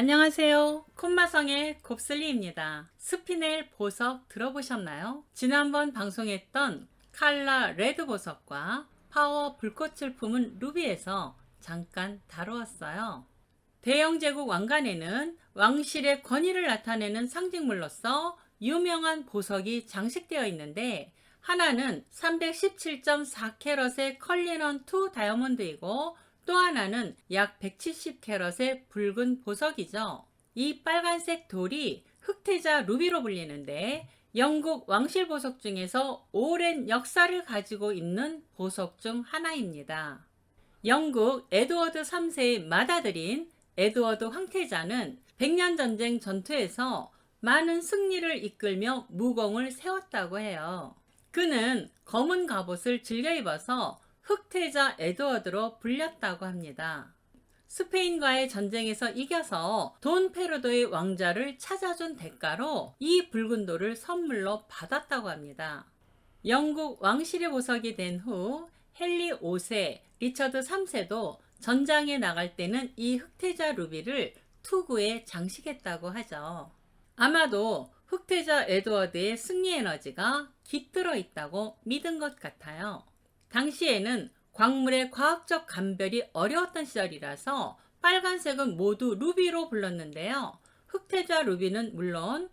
안녕하세요. 콤마성의 곱슬리입니다. 스피넬 보석 들어보셨나요? 지난번 방송했던 칼라 레드 보석과 파워 불꽃을 품은 루비에서 잠깐 다루었어요. 대영 제국 왕관에는 왕실의 권위를 나타내는 상징물로서 유명한 보석이 장식되어 있는데 하나는 317.4캐럿의 컬리넌 2 다이아몬드이고 또 하나는 약 170캐럿의 붉은 보석이죠. 이 빨간색 돌이 흑태자 루비로 불리는데 영국 왕실 보석 중에서 오랜 역사를 가지고 있는 보석 중 하나입니다. 영국 에드워드 3세의 맏아들인 에드워드 황태자는 백년 전쟁 전투에서 많은 승리를 이끌며 무공을 세웠다고 해요. 그는 검은 갑옷을 즐겨 입어서 흑태자 에드워드로 불렸다고 합니다. 스페인과의 전쟁에서 이겨서 돈 페르도의 왕자를 찾아준 대가로 이 붉은 돌을 선물로 받았다고 합니다. 영국 왕실의 보석이 된 후 헨리 5세, 리처드 3세도 전장에 나갈 때는 이 흑태자 루비를 투구에 장식했다고 하죠. 아마도 흑태자 에드워드의 승리 에너지가 깃들어 있다고 믿은 것 같아요. 당시에는 광물의 과학적 감별이 어려웠던 시절이라서 빨간색은 모두 루비로 불렀는데요. 흑태자 루비는 물론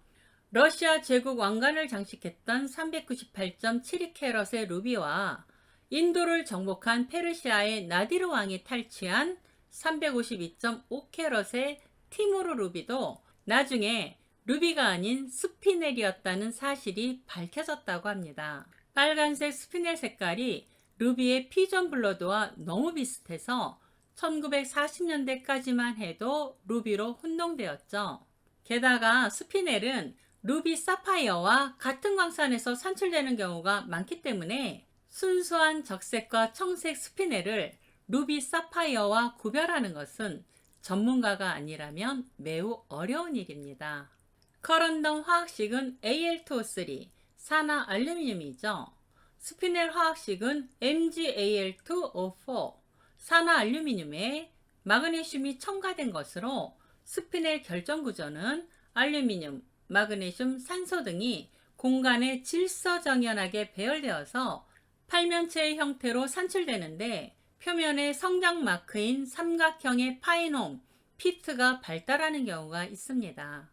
러시아 제국 왕관을 장식했던 398.72 캐럿의 루비와 인도를 정복한 페르시아의 나디르 왕이 탈취한 352.5 캐럿의 티모르 루비도 나중에 루비가 아닌 스피넬이었다는 사실이 밝혀졌다고 합니다. 빨간색 스피넬 색깔이 루비의 피전 블러드와 너무 비슷해서 1940년대까지만 해도 루비로 혼동되었죠. 게다가 스피넬은 루비 사파이어와 같은 광산에서 산출되는 경우가 많기 때문에 순수한 적색과 청색 스피넬을 루비 사파이어와 구별하는 것은 전문가가 아니라면 매우 어려운 일입니다. 커런덤 화학식은 Al2O3, 산화 알루미늄이죠. 스피넬 화학식은 MgAl2O4, 산화 알루미늄에 마그네슘이 첨가된 것으로 스피넬 결정 구조는 알루미늄, 마그네슘, 산소 등이 공간에 질서정연하게 배열되어서 팔면체의 형태로 산출되는데 표면에 성장 마크인 삼각형의 파이놈, 피트가 발달하는 경우가 있습니다.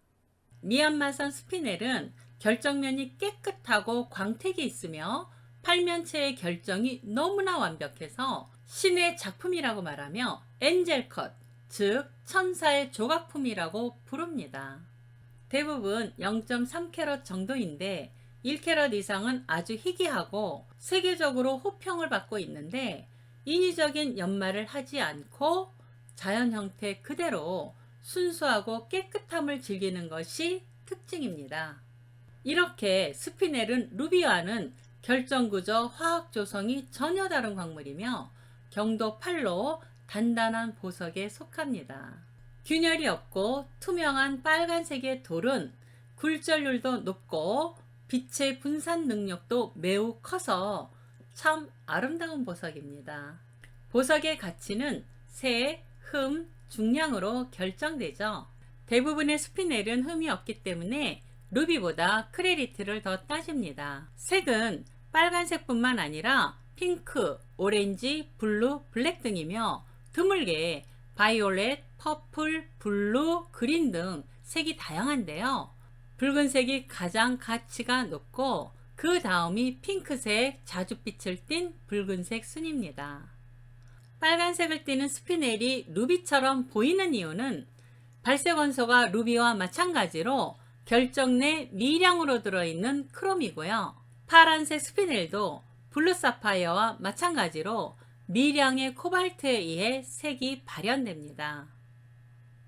미얀마산 스피넬은 결정면이 깨끗하고 광택이 있으며 팔면체의 결정이 너무나 완벽해서 신의 작품이라고 말하며 엔젤컷, 즉 천사의 조각품이라고 부릅니다. 대부분 0.3캐럿 정도인데 1캐럿 이상은 아주 희귀하고 세계적으로 호평을 받고 있는데 인위적인 연마를 하지 않고 자연 형태 그대로 순수하고 깨끗함을 즐기는 것이 특징입니다. 이렇게 스피넬은 루비와는 결정구조 화학 조성이 전혀 다른 광물이며 경도 8로 단단한 보석에 속합니다. 균열이 없고 투명한 빨간색의 돌은 굴절률도 높고 빛의 분산 능력도 매우 커서 참 아름다운 보석입니다. 보석의 가치는 색, 흠, 중량으로 결정되죠. 대부분의 스피넬은 흠이 없기 때문에 루비보다 크레리트를 더 따집니다. 색은 빨간색뿐만 아니라 핑크, 오렌지, 블루, 블랙 등이며 드물게 바이올렛, 퍼플, 블루, 그린 등 색이 다양한데요. 붉은색이 가장 가치가 높고 그 다음이 핑크색, 자줏빛을 띤 붉은색 순입니다. 빨간색을 띠는 스피넬이 루비처럼 보이는 이유는 발색 원소가 루비와 마찬가지로 결정 내 미량으로 들어있는 크롬이고요. 파란색 스피넬도 블루 사파이어와 마찬가지로 미량의 코발트에 의해 색이 발현됩니다.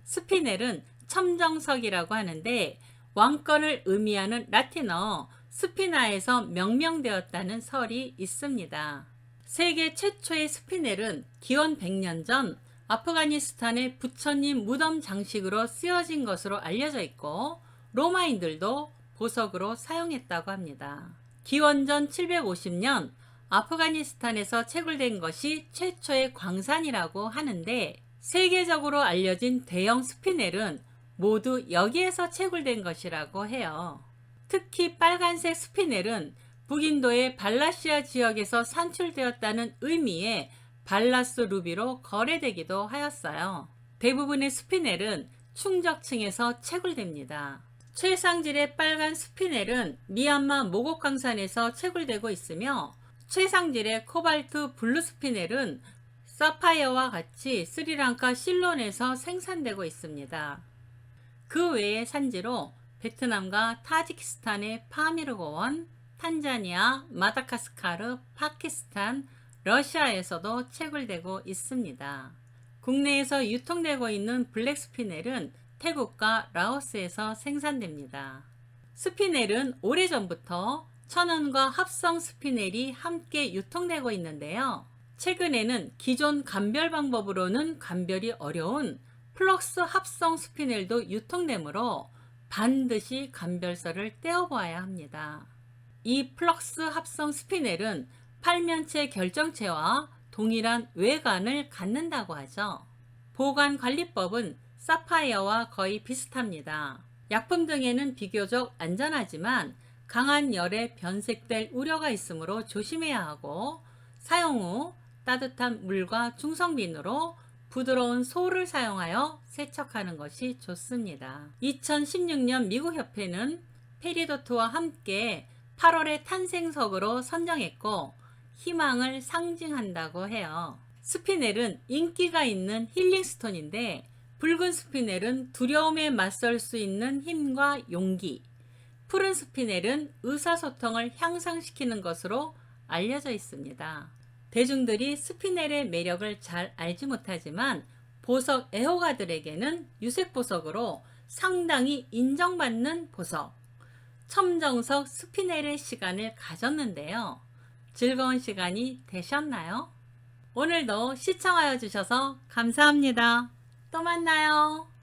스피넬은 첨정석이라고 하는데 왕권을 의미하는 라틴어 스피나에서 명명되었다는 설이 있습니다. 세계 최초의 스피넬은 기원 100년 전 아프가니스탄의 부처님 무덤 장식으로 쓰여진 것으로 알려져 있고 로마인들도 보석으로 사용했다고 합니다. 기원전 750년 아프가니스탄에서 채굴된 것이 최초의 광산이라고 하는데 세계적으로 알려진 대형 스피넬은 모두 여기에서 채굴된 것이라고 해요. 특히 빨간색 스피넬은 북인도의 발라시아 지역에서 산출되었다는 의미의 발라스 루비로 거래되기도 하였어요. 대부분의 스피넬은 충적층에서 채굴됩니다. 최상질의 빨간 스피넬은 미얀마 모곡강산에서 채굴되고 있으며 최상질의 코발트 블루 스피넬은 사파이어와 같이 스리랑카 실론에서 생산되고 있습니다. 그 외의 산지로 베트남과 타지키스탄의 파미르고원, 탄자니아, 마다카스카르, 파키스탄, 러시아에서도 채굴되고 있습니다. 국내에서 유통되고 있는 블랙 스피넬은 태국과 라오스에서 생산됩니다. 스피넬은 오래전부터 천연과 합성 스피넬이 함께 유통되고 있는데요. 최근에는 기존 감별 방법으로는 감별이 어려운 플럭스 합성 스피넬도 유통되므로 반드시 감별서를 떼어보아야 합니다. 이 플럭스 합성 스피넬은 팔면체 결정체와 동일한 외관을 갖는다고 하죠. 보관 관리법은 사파이어와 거의 비슷합니다. 약품 등에는 비교적 안전하지만 강한 열에 변색될 우려가 있으므로 조심해야 하고 사용 후 따뜻한 물과 중성빈으로 부드러운 소를 사용하여 세척하는 것이 좋습니다. 2016년 미국 협회는 페리도트와 함께 8월의 탄생석으로 선정했고 희망을 상징한다고 해요. 스피넬은 인기가 있는 힐링스톤인데 붉은 스피넬은 두려움에 맞설 수 있는 힘과 용기, 푸른 스피넬은 의사소통을 향상시키는 것으로 알려져 있습니다. 대중들이 스피넬의 매력을 잘 알지 못하지만 보석 애호가들에게는 유색 보석으로 상당히 인정받는 보석. 첨정석 스피넬의 시간을 가졌는데요. 즐거운 시간이 되셨나요? 오늘도 시청하여 주셔서 감사합니다. 또 만나요.